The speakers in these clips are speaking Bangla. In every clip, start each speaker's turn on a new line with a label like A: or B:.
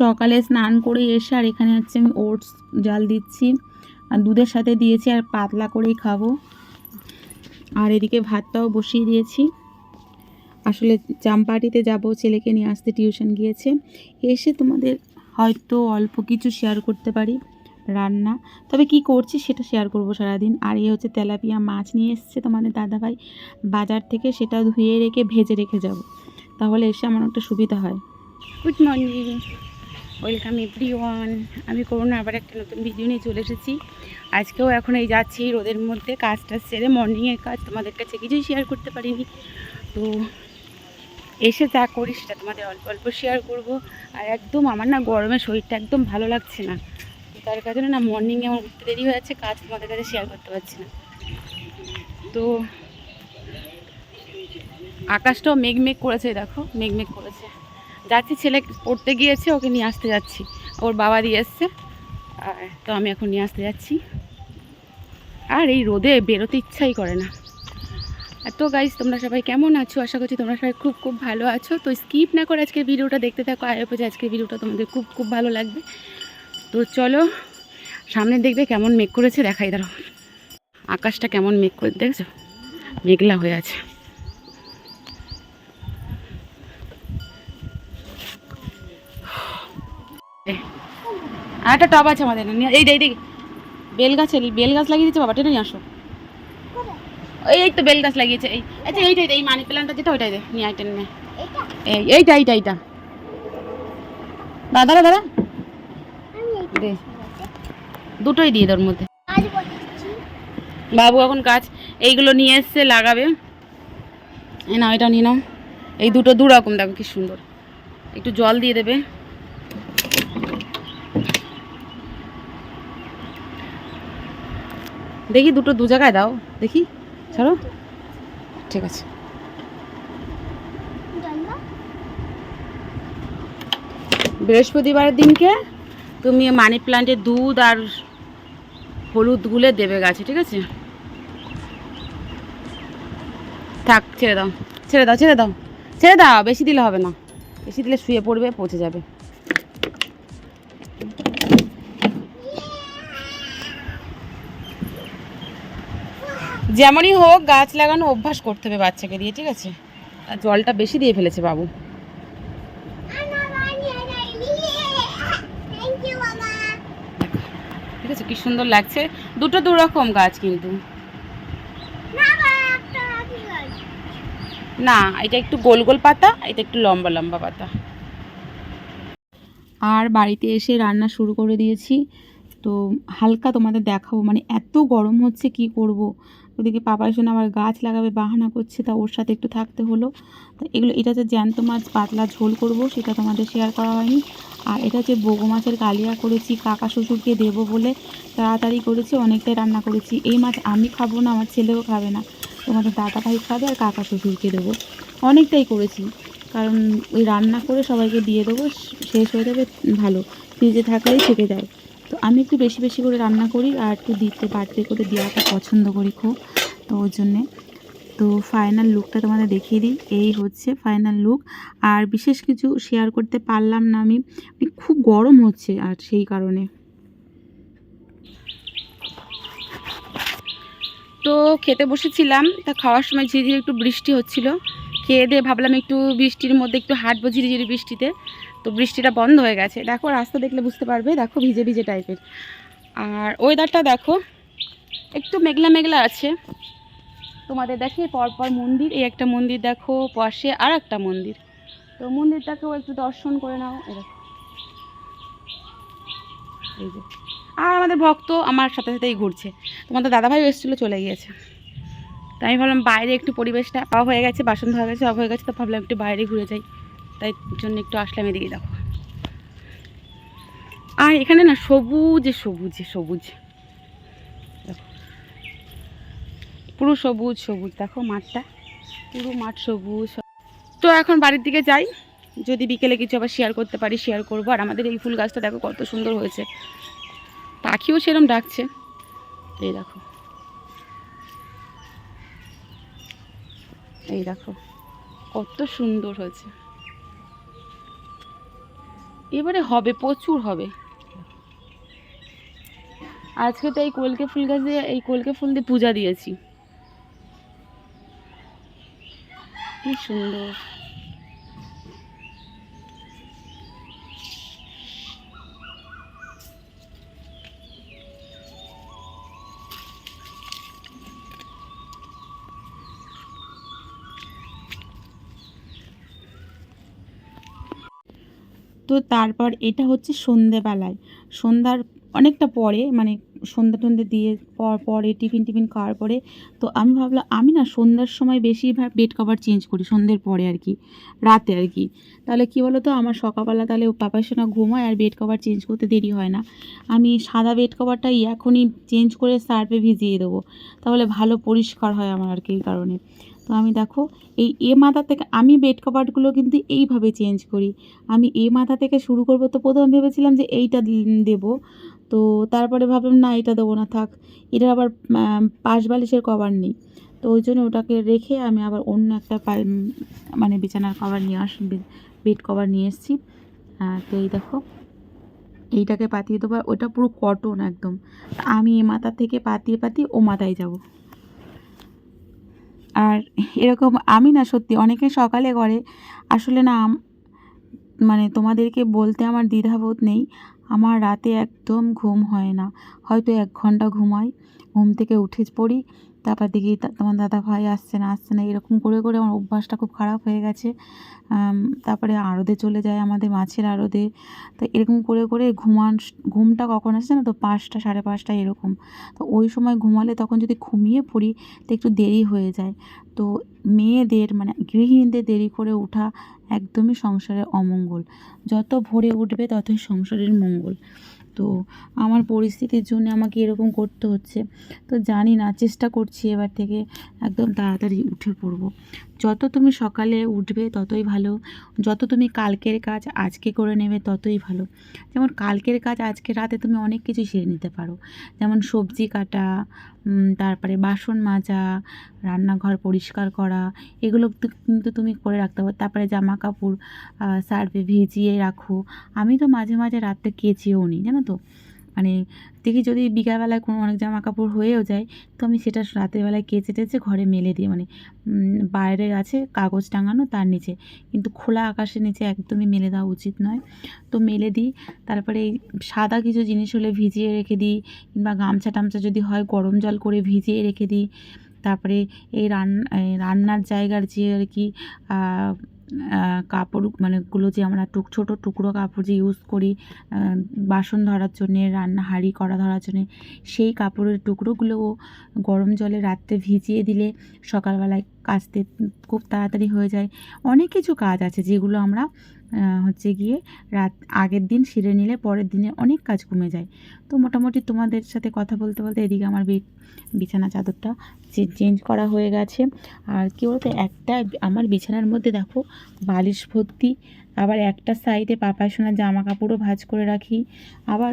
A: সকালে স্নান করে এসে, আর এখানে হচ্ছে আমি ওটস জাল দিচ্ছি। আর দুধের সাথে দিয়েছি, আর পাতলা করেই খাব। আর এদিকে ভাতটাও বসিয়ে দিয়েছি। আসলে চাম্পাটিতে যাব, ছেলেকে নিয়ে আসতে টিউশন গিয়েছে। এসে তোমাদের হয়তো অল্প কিছু শেয়ার করতে পারি রান্না। তবে কি করছি সেটা শেয়ার করব সারাদিন। আর এই হচ্ছে তেলাপিয়া মাছ নিয়ে এসছে তোমাদের দাদাভাই। বাজার থেকে সেটা ধুয়ে রেখে, ভেজে রেখে যাব। তাহলে এসে আমার একটা সুবিধা হয়। Good morning welcome everyone. আমি করোনা আবার একটা নতুন ভিডিও নিয়ে চলে এসেছি। আজকেও এখন এই যাচ্ছি রোদের মধ্যে কাজটা সেরে মর্নিংয়ের কাজ। তোমাদের কাছে কিছুই শেয়ার করতে পারিনি। তো এসে যা করি সেটা তোমাদের অল্প অল্প শেয়ার করব। আর একদম আমার না গরমে শরীরটা একদম ভালো লাগছে না। তার কারণে না মর্নিংয়ে আমার উঠতে দেরি হয়ে যাচ্ছে, কাজ তোমাদের কাছে শেয়ার করতে পারছি না। তো আকাশটাও মেঘ মেঘ করেছে, দেখো মেঘ মেঘ করেছে। যাচ্ছি ছেলে পড়তে গিয়েছে ওকে নিয়ে আসতে যাচ্ছি। ওর বাবা দিয়ে এসছে। তো আমি এখন নিয়ে আসতে যাচ্ছি। আর এই রোদে বেরোতে ইচ্ছাই করে না। আর তো গাইজ তোমরা সবাই কেমন আছো? আশা করছি তোমরা সবাই খুব খুব ভালো আছো। তো স্কিপ না করে আজকে ভিডিওটা দেখতে থাকো। আয় যে আজকের ভিডিওটা তোমাদের খুব খুব ভালো লাগবে। তো চলো সামনে দেখবে কেমন মেঘ করেছে দেখাই দাঁড়াও। আকাশটা কেমন মেঘ করে দেখছ? মেঘলা হয়ে আছে। আর একটা টব আছে আমাদের এই এই এই বেল গাছে, বেল গাছ লাগিয়ে দিচ্ছে বাবা, টেনে নিয়ে আসো। এই এই তো বেল গাছ লাগিয়েছে, এই। আচ্ছা এইটা এই মানি প্ল্যান্টটা যেটা, ওইটাই দে, নিয়ে আই টেনে নে এই, এইটা এইটা এইটা। দাদা দাদা দে। দুটোই দিয়ে তোর মধ্যে। বাবু এখন গাছ এইগুলো নিয়ে এসছে, লাগাবে। এই না এটা নিয়ে নাও। এই দুটো দু রকম দেখো কি সুন্দর। একটু জল দিয়ে দেবে। দেখি দুটো দু জায়গায় দাও, দেখি, ছাড়ো। ঠিক আছে। বৃহস্পতিবারের দিনকে তুমি মানি প্ল্যান্টের দুধ আর হলুদ গুলে দেবে গাছে, ঠিক আছে? থাক, ছেড়ে দাও ছেড়ে দাও ছেড়ে দাও ছেড়ে দাও, বেশি দিলে হবে না। বেশি দিলে শুয়ে পড়বে, পচে যাবে। যেমনই হোক, গাছ লাগানো অভ্যাস করতে হবে বাচ্চাকে দিয়ে, ঠিক আছে? আর জলটা বেশি দিয়ে ফেলেছে বাবু। ঠিক আছে, কি সুন্দর লাগছে। দুটো দু রকম গাছ কিন্তু। না, এটা একটু গোল গোল পাতা, এটা একটু লম্বা লম্বা পাতা। আর বাড়িতে এসে রান্না শুরু করে দিয়েছি। তো হালকা তোমাদের দেখাবো মানে এত গরম হচ্ছে, কি করব? ওদিকে পাপার জন্য আবার গাছ লাগাবে, বাহানা করছে, তা ওর সাথে একটু থাকতে হলো। তো এগুলো, এটা হচ্ছে জ্যান্ত মাছ, পাতলা ঝোল করব, সেটা তোমাদের শেয়ার করা হয়নি। আর এটা হচ্ছে বগো মাছের কালিয়া করেছি, কাকা শ্বশুরকে দেবো বলে তাড়াতাড়ি করেছি, অনেকটাই রান্না করেছি। এই মাছ আমি খাব না, আমার ছেলেও খাবে না। তোমাদের দাদা ভাই খাবে আর কাকা শ্বশুরকে দেবো। অনেকটাই করেছি, কারণ ওই রান্না করে সবাইকে দিয়ে দেবো, শেষ হয়ে যাবে, ভালো। ফ্রিজে থাকলেই থেকে যায়। তো আমি একটু বেশি বেশি করে রান্না করি আর একটু দিতে বাড়তে করে দেওয়াটা পছন্দ করি খুব, তো ওই জন্যে। তো ফাইনাল লুকটা তোমাদের দেখিয়ে দিই। এই হচ্ছে ফাইনাল লুক আর বিশেষ কিছু শেয়ার করতে পারলাম না আমি। মানে খুব গরম হচ্ছে আর সেই কারণে। তো খেতে বসেছিলাম। তা খাওয়ার সময় ঝিরিঝিরি একটু বৃষ্টি হচ্ছিল। খেয়ে দিয়ে ভাবলাম একটু বৃষ্টির মধ্যে একটু হাঁটবো ঝিরিঝিরি বৃষ্টিতে। তো বৃষ্টিটা বন্ধ হয়ে গেছে। দেখো, রাস্তা দেখলে বুঝতে পারবে, দেখো ভিজে ভিজে টাইপের আর ওয়েদারটা দেখো, একটু মেঘলা মেঘলা আছে। তোমাদের দেখে পরপর মন্দির, এই একটা মন্দির দেখো, পাশে আর একটা মন্দির। তো মন্দিরটাকেও একটু দর্শন করে নাও দেখো। এই যে। আর আমাদের ভক্ত আমার সাথে সাথেই ঘুরছে। তোমাদের দাদাভাই এসেছিল, চলে গিয়েছে। তাই আমি ভাবলাম বাইরে একটু পরিবেশটা পাওয়া হয়ে গেছে, বাসন ধোয়া গেছে, অফ হয়ে গেছে, তো ভাবলাম একটু বাইরে ঘুরে যাই। তাই জন্য একটু আসলাম এদিকে, দেখো। আর এখানে না সবুজে সবুজে সবুজ। পুরো সবুজ সবুজ, দেখো মাঠটা। পুরো মাঠ সবুজ। তো এখন বাড়ির দিকে যাই। যদি বিকেলে কিছু আবার শেয়ার করতে পারি শেয়ার করব। আর আমাদের এই ফুল গাছটা দেখো কত সুন্দর হয়েছে। পাখিও সেরম ডাকছে। এই দেখো। এই দেখো। কত সুন্দর হয়েছে। এবারে হবে, প্রচুর হবে। আজকে তো এই কলকে ফুল গাছ দিয়ে, এই কলকে ফুল দিয়ে পূজা দিয়েছি। কি সুন্দর। তো তারপর এটা হচ্ছে সন্ধেবেলায়। সন্ধ্যার অনেকটা পরে মানে সন্ধ্যা টন্ধে দিয়ে পর, পরে টিফিন টিফিন খাওয়ার পরে, তো আমি ভাবলাম, আমি না সন্ধ্যার সময় বেশিরভাগ বেড কভার চেঞ্জ করি, সন্ধ্যের পরে আর কি, রাতে আর কি। তাহলে কী বলো তো আমার সকালবেলা তাহলে পাপার সঙ্গে ঘুমায় আর বেড কভার চেঞ্জ করতে দেরি হয় না। আমি সাদা বেড কভারটাই এখনই চেঞ্জ করে সার্ফে ভিজিয়ে দেবো। তাহলে ভালো পরিষ্কার হয় আমার আর কি এই কারণে। তো আমি দেখো, এই এ মাথা থেকে আমি বেড কভারগুলো কিন্তু এইভাবে চেঞ্জ করি। আমি এ মাথা থেকে শুরু করব তো প্রথম ভেবেছিলাম যে এইটা দেবো, তো তারপরে ভাবলাম না এটা দেবো না, থাক। এটার আবার পাশ বালিশের কভার নেই। তো ওই জন্য ওটাকে রেখে আমি আবার অন্য একটা মানে বিছানার কভার নিয়ে আস বেড কভার নিয়ে এসেছি। তো এই দেখো, এইটাকে পাতিয়ে দেবো। ওটা পুরো কটন একদম। আমি এ মাথা থেকে পাতিয়ে পাতিয়ে ও মাথায় যাব। আর এরকম আমি না সত্যি, অনেকে সকালে করে। আসলে না মানে তোমাদেরকে বলতে আমার দ্বিধাবোধ নেই। আমার রাতে একদম ঘুম হয় না। হয়তো এক ঘণ্টা ঘুমাই, ঘুম থেকে উঠে পড়ি তারপর দেখি তোমার দাদা ভাই আসছে না আসছে না, এরকম করে করে আমার অভ্যাসটা খুব খারাপ হয়ে গেছে। তারপরে আড়তে চলে যায় আমাদের মাছের আড়তে তো এরকম করে করে ঘুমান, ঘুমটা কখন আসছে না তো পাঁচটা, সাড়ে পাঁচটা এরকম। তো ওই সময় ঘুমালে তখন যদি ঘুমিয়ে পড়ি তো একটু দেরি হয়ে যায়। তো মেয়েদের মানে গৃহিণীদের দেরি করে ওঠা একদমই সংসারের অমঙ্গল। যত ভোরে উঠবে ততই সংসারের মঙ্গল। তো আমার পরিস্থিতির জন্য আমাকে এরকম করতে হচ্ছে। তো জানি না, চেষ্টা করছি এবার থেকে একদম তাড়াতাড়ি উঠে পড়ব। যত তুমি সকালে উঠবে ততই ভালো। যত তুমি কালকের কাজ আজকে করে নেবে ততই ভালো। যেমন কালকের কাজ আজকে রাতে তুমি অনেক কিছু সেরে নিতে পারো। যেমন সবজি কাটা তারপরে বাসন মাজা, রান্নাঘর পরিষ্কার করা, এগুলো কিন্তু তুমি করে রাখতে পারো। তারপরে জামা কাপড় সার্ফে ভিজিয়ে রাখো। আমি তো মাঝে মাঝে রাত্রে কেচেও নিই জানো তো? মানে দেখি যদি বিকালবেলায় কোনো অনেক জামা কাপড় হয়েও যায়, তো আমি সেটা রাতের বেলায় কেচে টেচে ঘরে মেলে দিই। মানে বাইরে আছে কাগজ টাঙানো তার নিচে। কিন্তু খোলা আকাশের নিচে একদমই মেলে দেওয়া উচিত নয়। তো মেলে দিই। তারপরে এই সাদা কিছু জিনিস হলে ভিজিয়ে রেখে দিই কিংবা গামছা টামছা যদি হয় গরম জল করে ভিজিয়ে রেখে দিই। তারপরে এই এই রান্নার জায়গার যে আর কি কাপড় মানে গুলো যে আমরা টুক, ছোটো টুকরো কাপড় যে ইউজ করি বাসন ধরার জন্যে, রান্না, হাঁড়ি কড়া ধরার জন্যে, সেই কাপড়ের টুকরোগুলোও গরম জলে রাত্রে ভিজিয়ে দিলে সকালবেলায় কাচতে খুব তাড়াতাড়ি হয়ে যায়। অনেক কিছু কাজ আছে যেগুলো আমরা হচ্ছে গিয়ে রাত আগের দিন সেরে নিলে পরের দিনে অনেক কাজ কমে যায়। তো মোটামুটি তোমাদের সাথে কথা বলতে বলতে এদিকে আমার বিছানা চাদরটা চেঞ্জ করা হয়ে গেছে। আর কী বলতো, একটা আমার বিছানার মধ্যে দেখো বালিশ ভর্তি, আবার একটা সাইডে পাপাই সোনার জামা কাপড়ও ভাজ করে রাখি, আবার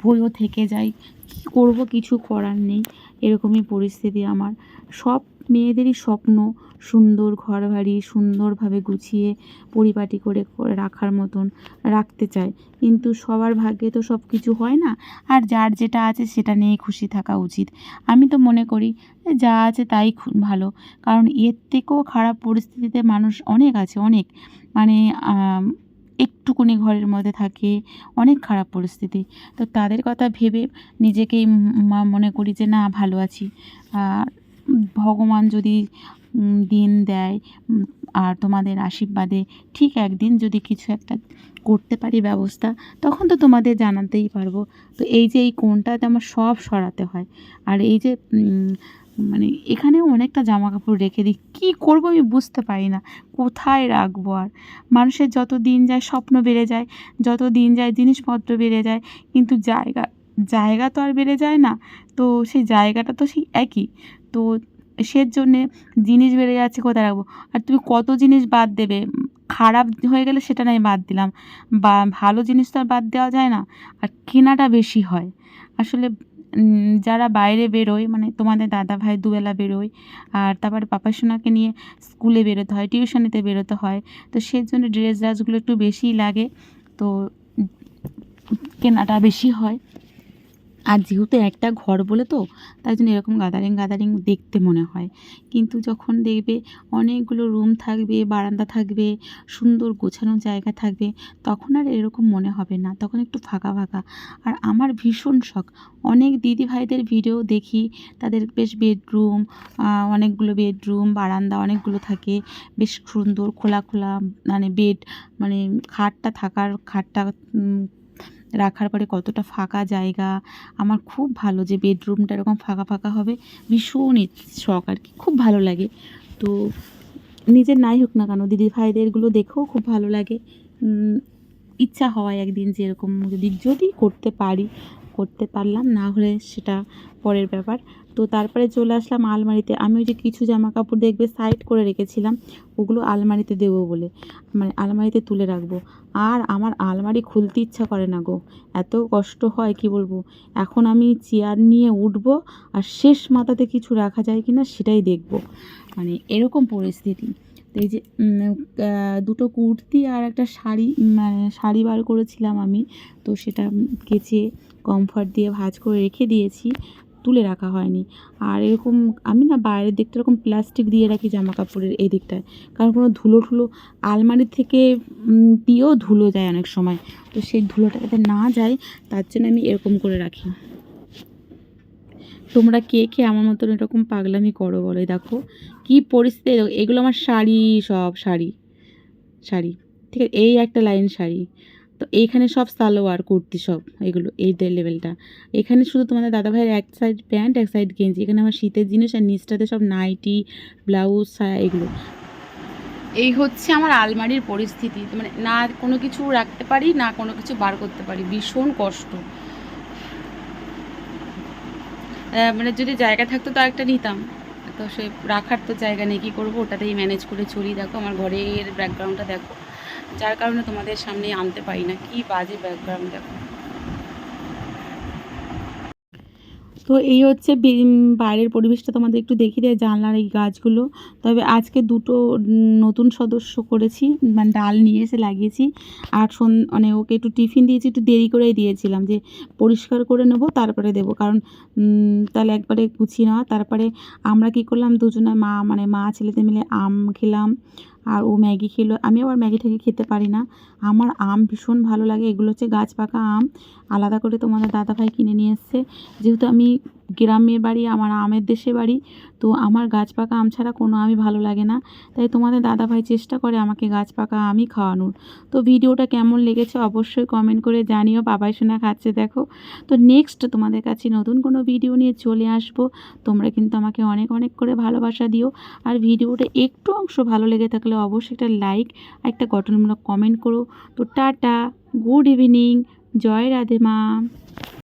A: বইও থেকে যায়। কী করব, কিছু করার নেই, এরকমই পরিস্থিতি আমার। সব মেয়েদেরই স্বপ্ন, সুন্দর ঘর বাড়ি সুন্দরভাবে গুছিয়ে পরিপাটি করে রাখার মতন রাখতে চায়। কিন্তু সবার ভাগ্যে তো সব কিছু হয় না। আর যার যেটা আছে সেটা নিয়েই খুশি থাকা উচিত। আমি তো মনে করি যা আছে তাই ভালো। কারণ এর থেকেও খারাপ পরিস্থিতিতে মানুষ অনেক আছে, অনেক। মানে একটুকুনি ঘরের মধ্যে থাকে অনেক খারাপ পরিস্থিতি। তো তাদের কথা ভেবে নিজেকেই মনে করি যে, না, ভালো আছি। আর ভগবান যদি দিন দেয় আর তোমাদের আশীর্বাদে ঠিক একদিন যদি কিছু একটা করতে পারি ব্যবস্থা, তখন তো তোমাদের জানাতেই পারব। তো এই যে এই কোণটাতে আমার সব সরাতে হয়। আর এই যে মানে এখানেও অনেকটা জামা কাপড় রেখে দিই। কী করব আমি বুঝতে পারি না। কোথায় রাখব আর? মানুষের যত দিন যায় স্বপ্ন বেড়ে যায়, যত দিন যায় জিনিসপত্র বেড়ে যায়, কিন্তু জায়গা জায়গা তো আর বেড়ে যায় না। তো সেই জায়গাটা তো সেই একই। তো সের জন্যে জিনিস বেড়ে যাচ্ছে কোথায় রাখব? আর তুমি কত জিনিস বাদ দেবে? খারাপ হয়ে গেলে সেটা নয় বাদ দিলাম। বা ভালো জিনিস তো আর বাদ দেওয়া যায় না। আর কেনাটা বেশি হয়। আসলে যারা বাইরে বেরোয় মানে তোমাদের দাদা ভাই দুবেলা বেরোয়, আর তারপরে পাপা সোনাকে নিয়ে স্কুলে বেরোতে হয়, টিউশনিতে বেরোতে হয়, তো সেই জন্য ড্রেস ড্রাসগুলো একটু বেশিই লাগে। তো কেনাটা বেশি হয়। আর যেহেতু একটা ঘর বলে তো, তাই জন্য এরকম গাদারিং গাদারিং দেখতে মনে হয়। কিন্তু যখন দেখবে অনেকগুলো রুম থাকবে, বারান্দা থাকবে, সুন্দর গোছানো জায়গা থাকবে, তখন আর এরকম মনে হবে না, তখন একটু ফাঁকা ফাঁকা। আর আমার ভীষণ শখ, অনেক দিদি ভাইদের ভিডিও দেখি, তাদের বেশ বেডরুম অনেকগুলো বেডরুম বারান্দা অনেকগুলো থাকে, বেশ সুন্দর খোলা খোলা মানে বেড মানে খাটটা থাকার, খাটটা রাখার পরে কতটা ফাঁকা জায়গা। আমার খুব ভালো যে বেডরুমটা এরকম ফাঁকা ফাঁকা হবে ভীষণ শখ আর কি, খুব ভালো লাগে। তো নিজের নাই হোক না কেন, দিদি ভাইদেরগুলো দেখেও খুব ভালো লাগে। ইচ্ছা হয় একদিন যে এরকম যদি যদি করতে পারি, করতে পারলাম, না হলে সেটা পরের ব্যাপার। তো তারপরে চলে আসলাম আলমারিতে। আমি ওই যে কিছু জামা কাপড় দেখবে সাইড করে রেখেছিলাম, ওগুলো আলমারিতে দেবো বলে মানে আলমারিতে তুলে রাখব। আর আমার আলমারি খুলতে ইচ্ছা করে না গো, এত কষ্ট হয় কি বলব? এখন আমি চেয়ার নিয়ে উঠবো আর শেষ মাথাতে কিছু রাখা যায় কি না সেটাই দেখব। মানে এরকম পরিস্থিতি। তো এই যে দুটো কুর্তি আর একটা শাড়ি মানে শাড়ি বার করেছিলাম আমি, তো সেটা কেচে কমফর্ট দিয়ে ভাঁজ করে রেখে দিয়েছি। তুলে রাখা হয়নি। আর এরকম আমি না বাইরের দিকটা এরকম প্লাস্টিক দিয়ে রাখি জামা কাপড়ের এই দিকটায়। কারণ কোনো ধুলো ঠুলো আলমারি থেকে দিয়েও ধুলো যায় অনেক সময়। তো সেই ধুলোটা যাতে না যায়, তার জন্য আমি এরকম করে রাখি। তোমরা কে কে আমার মতন এরকম পাগলামি করো বলে? দেখো, কি পরিস্থিতি? এগুলো আমার শাড়ি, সব শাড়ি শাড়ি। ঠিক আছে, এই একটা লাইন শাড়ি। তো এইখানে সব সালোয়ার, কুর্তি সব, এগুলো, এই লেভেলটা। এখানে শুধু তোমাদের দাদাভাইয়ের এক সাইড প্যান্ট, এক সাইড গেঞ্জি। এখানে আমার শীতের জিনিস আর নিচটাতে সব নাইটি, ব্লাউজ, সায়া, এগুলো। এই হচ্ছে আমার আলমারির পরিস্থিতি। মানে না কোনো কিছু রাখতে পারি, না কোনো কিছু বার করতে পারি। ভীষণ কষ্ট। মানে যদি জায়গা থাকতো তো একটা নিতাম। তো সে রাখার তো জায়গা নেই। কী করব? ওটাতেই ম্যানেজ করে চলি। দেখো, আমার ঘরের ব্যাকগ্রাউন্ডটা দেখো। যার কারণে তোমাদের সামনে আনতে পারি না। কি বাজে ব্যাকগ্রাউন্ড দেখো। তো এই হচ্ছে বাইরের পরিবেশটা তোমাদের একটু দেখিয়ে দেয় জানলার এই গাছগুলো। তবে আজকে দুটো নতুন সদস্য করেছি মানে ডাল নিয়ে এসে লাগিয়েছি। আর সন মানে ওকে একটু টিফিন দিয়েছি, একটু দেরি করেই দিয়েছিলাম যে পরিষ্কার করে নেব, তারপরে দেবো। কারণ তাহলে একবারে গুছিয়ে নেওয়া। তারপরে আমরা কি করলাম, দুজনে মা মানে মা ছেলেতে মিলে আম খেলাম আর ও ম্যাগি খেলো। আমি আবার ম্যাগি ঠ্যাগি খেতে পারি না। আমার আম ভীষণ ভালো লাগে। এগুলো হচ্ছে গাছ পাকা আম। আলাদা করে তোমাদের দাদাভাই কিনে নিয়ে এসছে। যেহেতু আমি গ্রামের বাড়ি, আমার আমের দেশে বাড়ি। তো আমার গাছ পাকা আম ছাড়া কোনো আমি ভালো লাগে না। তাই তোমাদের দাদাভাই চেষ্টা করে আমাকে গাছ পাকা আমই খাওয়ানোর। তো ভিডিওটা কেমন লেগেছে অবশ্যই কমেন্ট করে জানিও। বাবাই শোনা খাচ্ছে, দেখো। তো নেক্সট তোমাদের কাছে নতুন কোনো ভিডিও নিয়ে চলে আসব। তোমরা কিন্তু আমাকে অনেক অনেক করে ভালোবাসা দিও। আর ভিডিওটা একটু অংশ ভালো লেগে থাকলে অবশ্যই একটা লাইক আর একটা গঠনমূলক কমেন্ট করো। তো টাটা গুড ইভিনিং জয় রাধে মা।